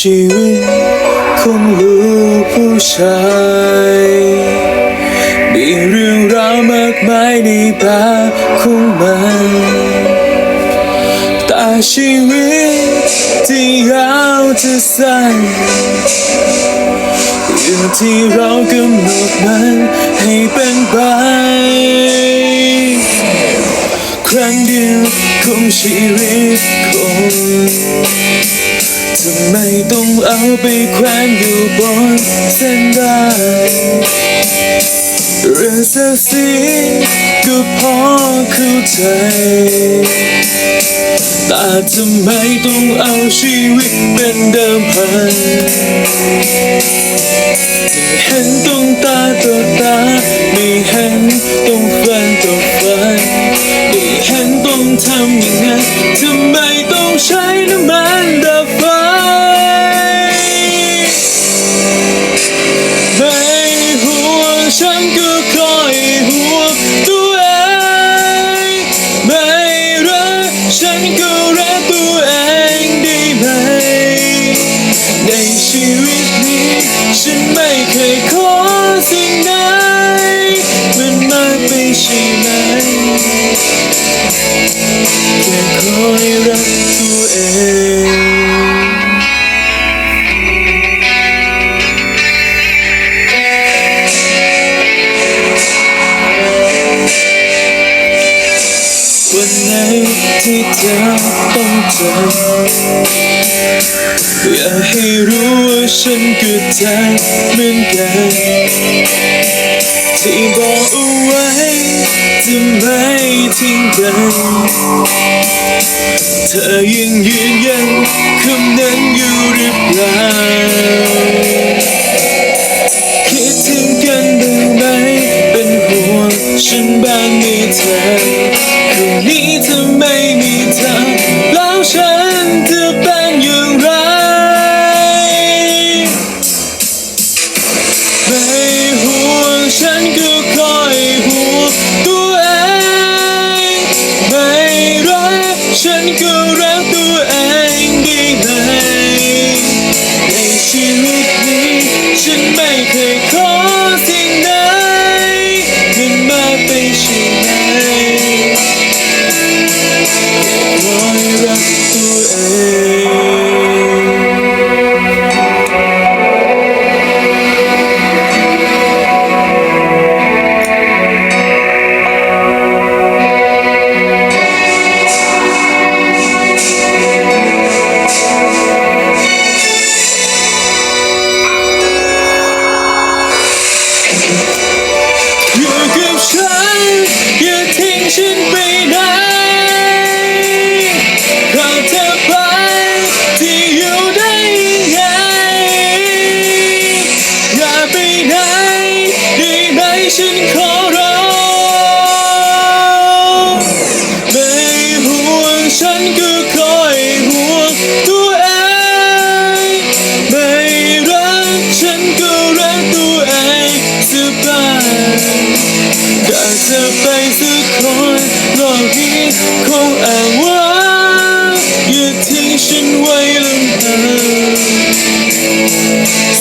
ชีวิตของลูกผู้ชายมีเรื่องราวมากมายในป่าของมันแต่ชีวิตที่ยาวจะสั้นอยู่ที่เรากำหนดมันให้เป็นไปครั้งเดียวของชีวิตคน ทำไมต้องเอาไปแขวนอยู่บนเส้นได้เรื่องศักดิ์ศรีก็พอเข้าใจ แต่ทำไมต้องเอาชีวิตเป็นเดิมพันไม่เห็นต้องตาต่อตา แค่คอยรักตัวเองวันไหนที่เธอต้องเจออยากให้รู้ว่าฉันก็เธอเหมือนกันที่บ จะไม่ทิ้งกัน เธอยังยืนยันคำนั้นอยู่หรือเปล่า คิดถึงกันบ้างไหมเป็นห่วงฉันบ้างไหมเธอ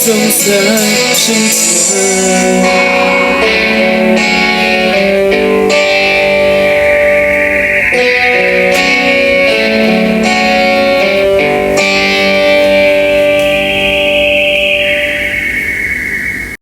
สงสารฉันเธอ